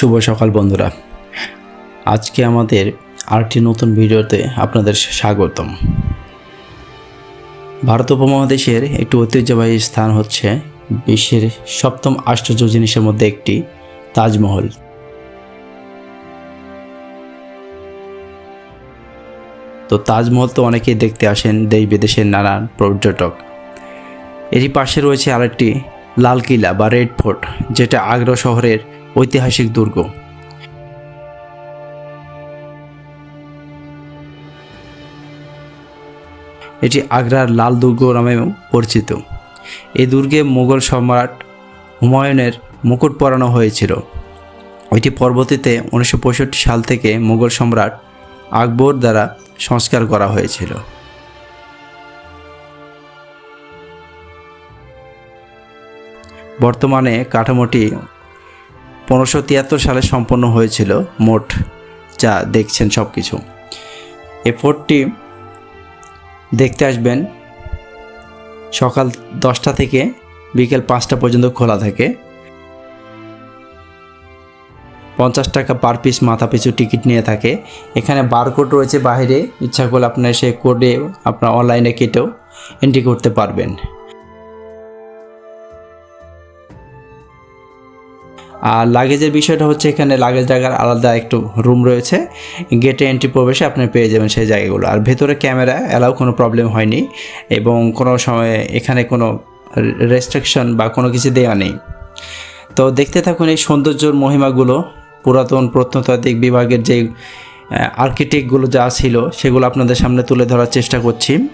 শুভ সকাল বন্ধুরা। আজকে আমাদের আরেকটি নতুন ভিডিওতে আপনাদের স্বাগতম। ভারত উপমহাদেশের একটি ঐতিহ্যবাহী স্থান হচ্ছে বিশ্বের সপ্তম আশ্চর্য জিনিসের মধ্যে একটি তাজমহল। তো তাজমহল তো অনেকেই দেখতে আসেন, দেশ বিদেশের নানান পর্যটক। এরই পাশে রয়েছে আরেকটি লাল কিলা বা রেড ফোর্ট, যেটা আগ্রা শহরের ঐতিহাসিক দুর্গ। এটি আগ্রার লাল দুর্গ নামেও পরিচিত। এই দুর্গে মুঘল সম্রাট হুমায়ুনের মুকুট পরানো হয়েছিল। এটি পরবর্তীতে উনিশশো সাল থেকে মুঘল সম্রাট আকবর দ্বারা সংস্কার করা হয়েছিল। বর্তমানে কাঠামোটি পনেরোশো তিয়াত্তর সালে সম্পন্ন হয়েছিল মোট যা দেখছেন সব কিছু এই ফোর্টটি দেখতে আসবেন সকাল দশটা থেকে বিকেল পাঁচটা পর্যন্ত খোলা থাকে। পঞ্চাশ টাকা পার পিস মাথা পিছু টিকিট নিয়ে থাকে। এখানে বারকোড রয়েছে বাইরে ইচ্ছা করলে আপনার সে কোডে আপনার অনলাইনে কেটেও এন্ট্রি করতে পারবেন। আর লাগেজের বিষয়টা হচ্ছে এখানে লাগেজ জায়গার আলাদা একটু রুম রয়েছে। গেটে এন্ট্রি প্রবেশে আপনি পেয়ে যাবেন সেই জায়গাগুলো। আর ভেতরে ক্যামেরা অ্যালাউ কোনো প্রবলেম হয়নি এবং কোনো সময়ে এখানে কোনো রেস্ট্রিকশন বা কোনো কিছু দেওয়া নেই। তো দেখতে থাকুন এই সৌন্দর্যর মহিমাগুলো, পুরাতন প্রত্নতাত্ত্বিক বিভাগের যে আর্কিটেক্টগুলো যা ছিল, সেগুলো আপনাদের সামনে তুলে ধরার চেষ্টা করছি।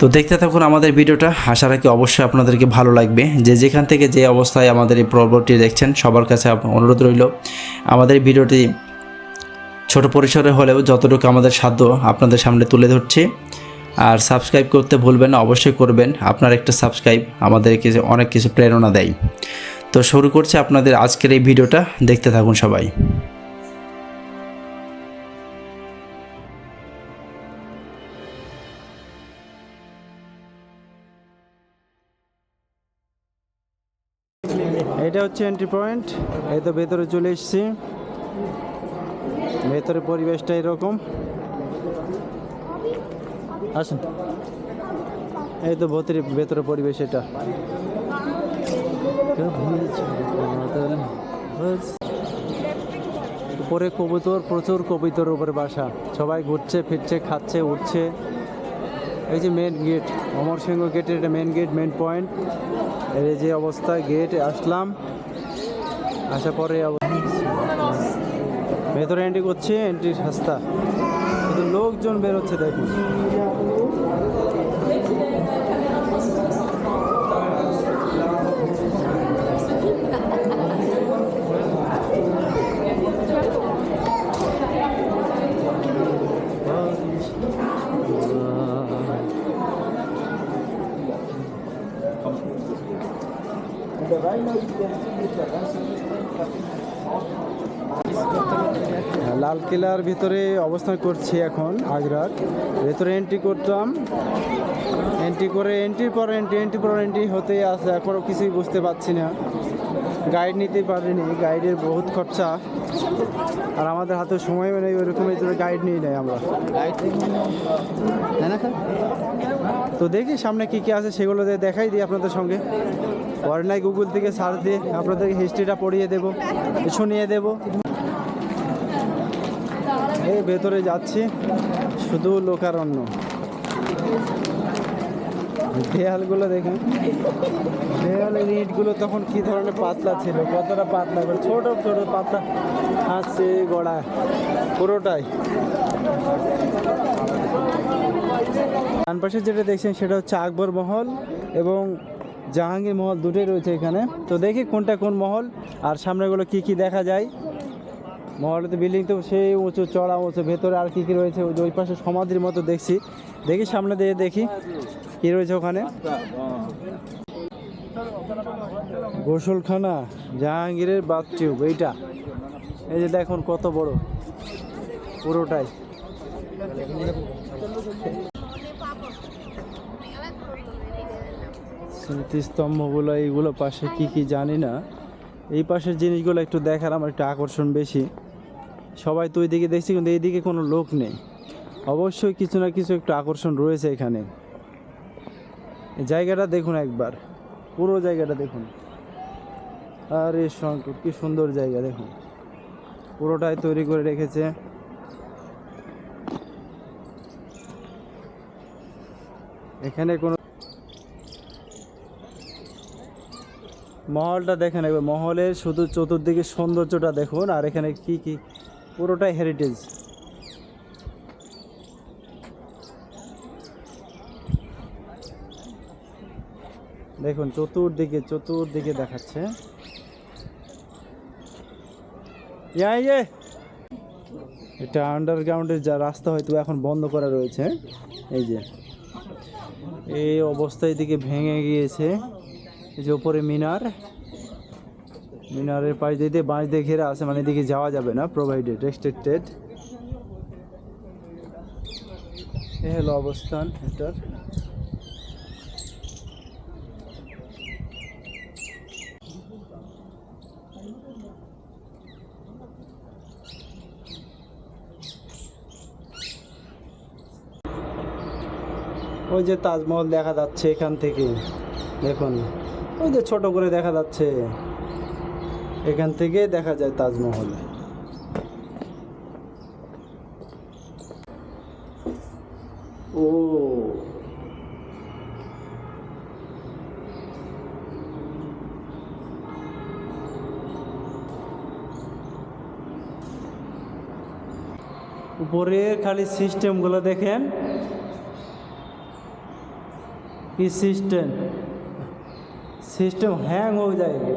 তো দেখতে থাকুন আমাদের ভিডিওটা। আশা রাখি অবশ্যই আপনাদেরকে ভালো লাগবে। যে যেখান থেকে যে অবস্থায় আমাদের এই পর্বটি দেখছেন, সবার কাছে অনুরোধ রইল, আমাদের ভিডিওটি ছোট পরিসরে হলেও যতটুকু আমাদের সাধ্য আপনাদের সামনে তুলে ধরছি। আর সাবস্ক্রাইব করতে ভুলবেন না, অবশ্যই করবেন। আপনার একটা সাবস্ক্রাইব আমাদেরকে অনেক কিছু প্রেরণা দেয়। তো শুরু করছে আপনাদের আজকের এই ভিডিওটা। দেখতে থাকুন সবাই। এটা হচ্ছে এন্ট্রি পয়েন্ট এই তো ভেতরে চলে এসেছি। ভেতরে পরিবেশটা এরকম। আসুন। এই তো ভেতরে ভেতরে পরিবেশ এটা। উপরে কবুতর, প্রচুর কবিতর উপরে বাসা। সবাই ঘুরছে, ফিরছে, খাচ্ছে, উঠছে। এই যে মেন গেট অমর সিংহ গেটের এটা মেন গেট মেন পয়েন্ট এর যে অবস্থা গেট আসলাম, আসার পরে ভেতরে এন্ট্রি করছে এন্ট্রি রাস্তা। শুধু লোকজন বেরোচ্ছে দেখুন। লাল কেলার ভিতরে অবস্থান করছি এখন, আগ্রার। ভেতরে এন্ট্রি করতাম। এন্ট্রি করে এন্ট্রির পর এন্ট্রি এন্ট্রি পর এন্ট্রি হতে আছে। এখনও কিছুই বুঝতে পারছি না। গাইড নিতে পারিনি। গাইডের বহুত খরচা। আর আমাদের হাতে সময় নেই, ওইরকম এই গাইড নিয়ে নেই আমরা। তাই তো দেখি সামনে কি কি আছে, সেগুলো দেখাই দিই আপনাদের সঙ্গে। পরে নাই গুগল থেকে সার্চ দিয়ে আপনাদেরকে হিস্ট্রিটা পড়িয়ে দেবো, শুনিয়ে দেবো। এই ভেতরে যাচ্ছি, শুধু লোকারণ্য। দেয়ালগুলো দেখেন। দেয়ালের ইটগুলো তখন কি ধরনের পাতলা ছিল, কতটা পাতলা করে ছোট ছোট পাতলা। আছে গোড়া পুরোটাই। ডান পাশে যেটা দেখছেন সেটা হচ্ছে আকবর মহল এবং জাহাঙ্গীর মহল দুটোই রয়েছে এখানে। তো দেখি কোনটা কোন মহল, আর সামনেগুলো কি কি দেখা যায়। মহলেতে বিল্ডিং তো সেই উঁচু চড়া উঁচু, ভেতরে আর কি কি রয়েছে ওই পাশে সমাধির মতো দেখছি। দেখি সামনে দিয়ে দেখি কি রয়েছে ওখানে। গোসলখানা, জাহাঙ্গীরের বাথটিউব, এইটা। এই যে দেখুন কত বড়, পুরোটাই। স্মৃতিস্তম্ভগুলো এইগুলো পাশে কি কি জানি না। এই পাশের জিনিসগুলো একটু দেখার আমার একটু আকর্ষণ বেশি। সবাই তো ওইদিকে দেখছি, কিন্তু এইদিকে কোনো লোক নেই। অবশ্যই কিছু না কিছু একটু আকর্ষণ রয়েছে এখানে। জায়গাটা দেখুন একবার, পুরো জায়গাটা দেখুন। আরে শঙ্কর কি সুন্দর জায়গা দেখুন। পুরোটাই তৈরি করে রেখেছে। এখানে কোনো মহলটা দেখেন একবার। মহলের শুধু চতুর্দিকে সৌন্দর্যটা দেখুন, আর এখানে কি কি? পুরোটাই হেরিটেজ দেখুন, চতুর্দিকে চতুর্দিকে দেখাচ্ছে। এটা আন্ডারগ্রাউন্ডের যা রাস্তা হয়তো এখন বন্ধ করা রয়েছে। এই যে। এই অবস্থায় দিকে ভেঙে গিয়েছে। এই যে উপরে মিনার, মিনারের পাশ দিয়ে বাঁশ দিয়ে ঘেরা আছে মানে এদিকে যাওয়া যাবে না প্রোভাইডেড রেস্ট্রিক্টেড এ হলো অবস্থান, এটার। ওই যে তাজমহল দেখা যাচ্ছে এখান থেকে, দেখুন। ওই যে ছোট করে দেখা যাচ্ছে। এখান থেকে দেখা যায় তাজমহল। ও। উপরে খালি সিস্টেমগুলো দেখেন। কি সিস্টেম सिस्टम हैंग हो जाएगी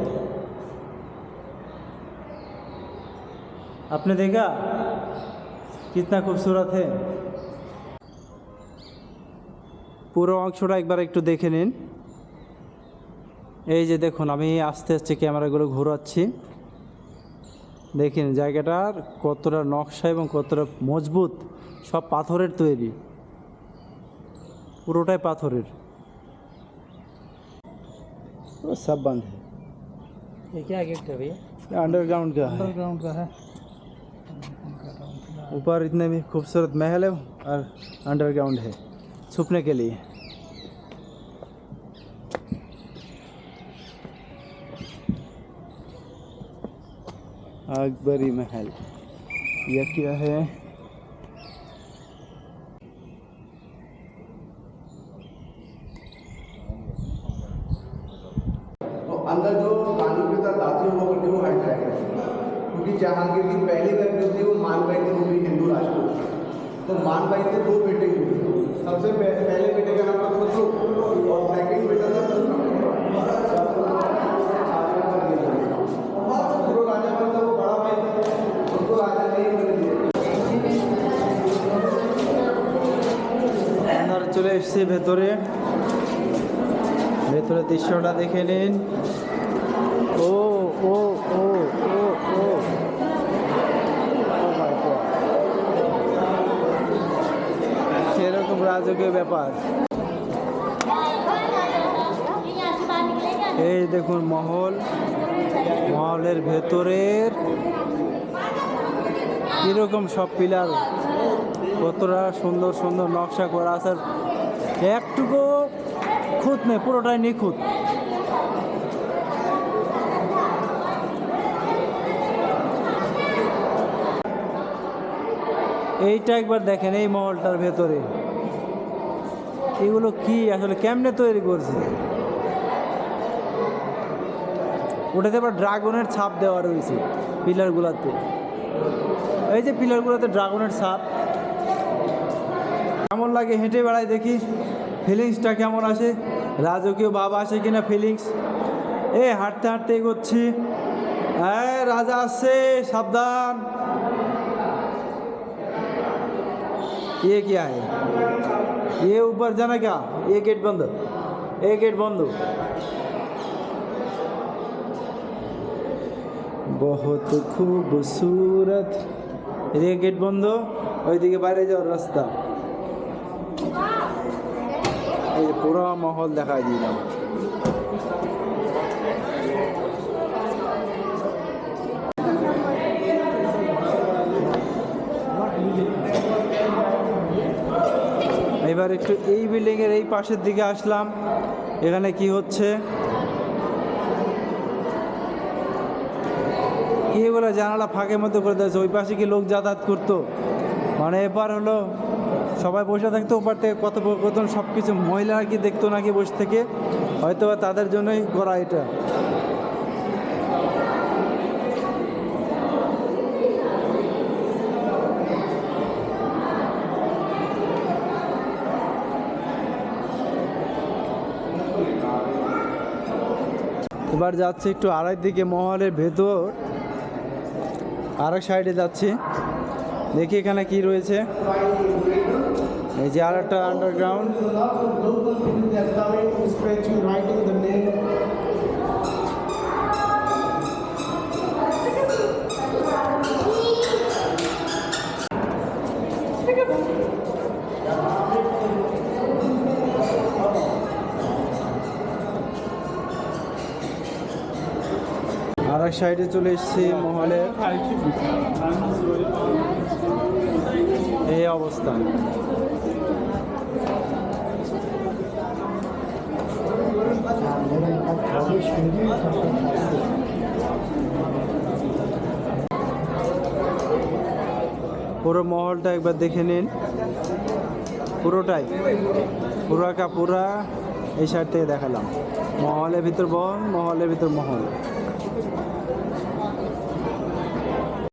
आपने देखा कितना खूबसूरत है পুরো অংশটা একবার একটু দেখে নিন এই যে দেখুন আমি আস্তে আস্তে ক্যামেরাগুলো ঘোরাচ্ছি দেখেন জায়গাটার কতটা নকশা এবং কতটা মজবুত সব পাথরের তৈরি পুরোটাই পাথরের वो सब बंद है। ये क्या गेट है भैया? अंडरग्राउंड का है। अंडरग्राउंड का है। ऊपर इतने भी खूबसूरत महल है और अंडरग्राउंड है छुपने के लिए। अकबरी महल। यह क्या है? जहांगीर की पहली वाइफ जो थी वो मानबाई थी वो भी हिंदू राजपूत तो मानबाई के दो बेटे हुए सबसे पह- पहले बेटे का नाम था खुसरो और सेकंड बेटा था खुसरो राजा बनता वो बड़ा भाई था उसको राजा नहीं बने दिया আপনারা চলে এসেছি ভেতরে ভেতরে দৃশ্যটা দেখে নিন রাজকীয় ব্যাপার। এই দেখুন মহল। মহলের ভেতরের কীরকম সব পিলার, কতটা সুন্দর সুন্দর নকশা করা আছে। একটুকু খুঁত নেই, পুরোটাই নিখুঁত। এইটা একবার দেখেন এই মহলটার ভেতরে। এগুলো কি আসলে কেমনে তৈরি করছে ওটাতে আবার ড্রাগনের ছাপ দেওয়া রয়েছে পিলারগুলোতে এই যে পিলারগুলোতে ড্রাগনের ছাপ কেমন লাগে হেঁটে বেড়াই দেখি ফিলিংসটা কেমন আসে রাজকীয় ভাব আসে কিনা ফিলিংস এ হাঁটতে হাঁটতে এগোচ্ছি হ্যাঁ রাজা আসছে সাবধান ये क्या है ये ऊपर जाना क्या ये गेट बंद ये गेट बंद बहुत खूबसूरत ये गेट বন্ধ ওইদিকে বাইরে যাওয়ার রাস্তা এই যে পুরো মহল দেখাই দিলাম এবার একটু এই বিল্ডিংয়ের এই পাশের দিকে আসলাম। এখানে কি হচ্ছে? কি বলে জানালা ফাঁকের মধ্যে করে দিয়েছে। ওই পাশে কি লোক যাতায়াত করতো? মানে এবার হলো সবাই বসে থাকতো, ওপার থেকে কথোপকথন সব কিছু মহিলারা কি দেখতো নাকি বসে থেকে? হয়তো তাদের জন্যই করা এটা। এবার যাচ্ছি একটু আড়াই দিকে মহলের ভেতর আর এক সাইডে যাচ্ছি। দেখি এখানে কি রয়েছে। এই যে আর একটা আন্ডারগ্রাউন্ড এক সাইডে চলে এসেছি মহলে। এই অবস্থা। পুরো মহলটা একবার দেখে নিন। পুরোটাই। পুরাকা পুরা এই সাইড থেকে দেখালাম। মহলের ভিতর বহল মহলের ভিতর মহল।